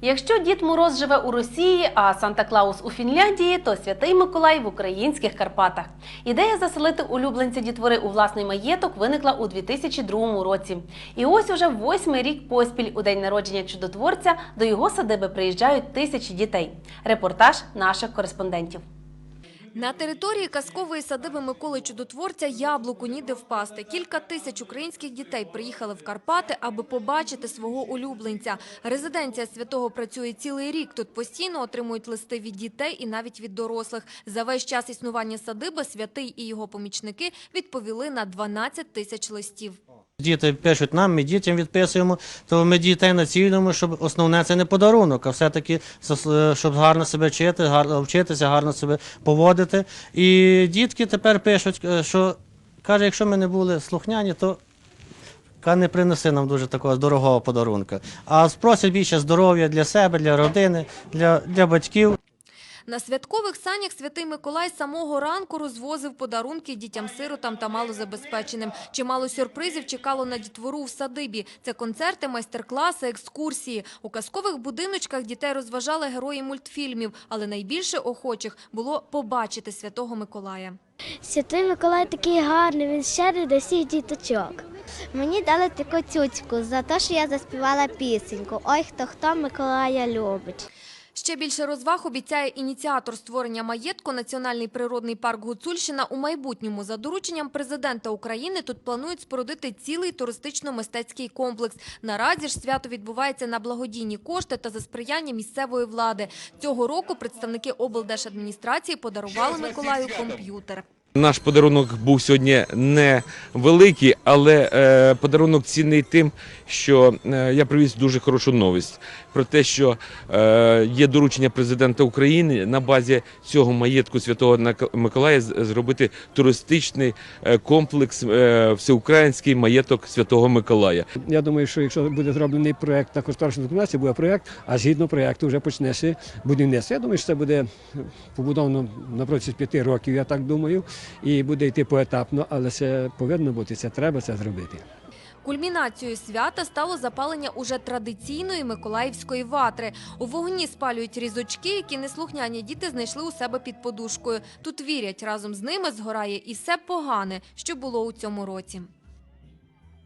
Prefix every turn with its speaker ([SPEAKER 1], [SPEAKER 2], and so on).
[SPEAKER 1] Якщо Дід Мороз живе у Росії, а Санта Клаус у Фінляндії, то Святий Миколай в українських Карпатах. Ідея заселити улюбленця дітвори у власний маєток виникла у 2002 році. І ось уже восьмий рік поспіль у день народження чудотворця до його садиби приїжджають тисячі дітей. Репортаж наших кореспондентів.
[SPEAKER 2] На території казкової садиби Миколи Чудотворця яблуку ніде впасти. Кілька тисяч українських дітей приїхали в Карпати, аби побачити свого улюбленця. Резиденція святого працює цілий рік. Тут постійно отримують листи від дітей і навіть від дорослих. За весь час існування садиби святий і його помічники відповіли на 12 тисяч листів.
[SPEAKER 3] Діти пишуть нам, ми дітям відписуємо, то ми дітей націлюємо, щоб основне це не подарунок, а все-таки щоб гарно себе вчити, гарно вчитися, гарно себе поводити. І дітки тепер пишуть, е, що каже, якщо ми не були слухняні, то не принеси нам дуже такого дорогого подарунка. А спросять більше здоров'я для себе, для родини, для, для батьків.
[SPEAKER 2] На святкових санях святий Миколай самого ранку розвозив подарунки дітям-сиротам та малозабезпеченим. Чимало сюрпризів чекало на дітвору в садибі. Це концерти, майстер-класи, екскурсії. У казкових будиночках дітей розважали герої мультфільмів, але найбільше охочих було побачити святого Миколая.
[SPEAKER 4] Святий Миколай такий гарний, він щедрий до всіх діточок. Мені дали таку цюцьку за те, що я заспівала пісеньку. Ой, хто хто Миколая любить.
[SPEAKER 2] Ще більше розваг обіцяє ініціатор створення маєтку Національний природний парк Гуцульщина у майбутньому. За дорученням президента України тут планують спорудити цілий туристично-мистецький комплекс. Наразі ж свято відбувається на благодійні кошти та за сприяння місцевої влади. Цього року представники облдержадміністрації подарували Миколаю комп'ютер.
[SPEAKER 5] Наш подарунок був сьогодні не великий, але е, подарунок цінний тим, що е, я привіз дуже хорошу новість про те, що е, є доручення президента України на базі цього маєтку Святого Миколая зробити туристичний комплекс всеукраїнський маєток Святого Миколая.
[SPEAKER 6] Я думаю, що якщо буде зроблений проект на кошторисну документацію, буде проект, а згідно проекту вже почнеться будівництво. Я думаю, що це буде побудовано на протязі п'яти років, я так думаю, і буде йти поетапно, але це повинно бути, це треба це зробити.
[SPEAKER 2] Кульмінацією свята стало запалення уже традиційної миколаївської ватри. У вогні спалюють різочки, які неслухняні діти знайшли у себе під подушкою. Тут вірять, разом з ними згорає і все погане, що було у цьому році.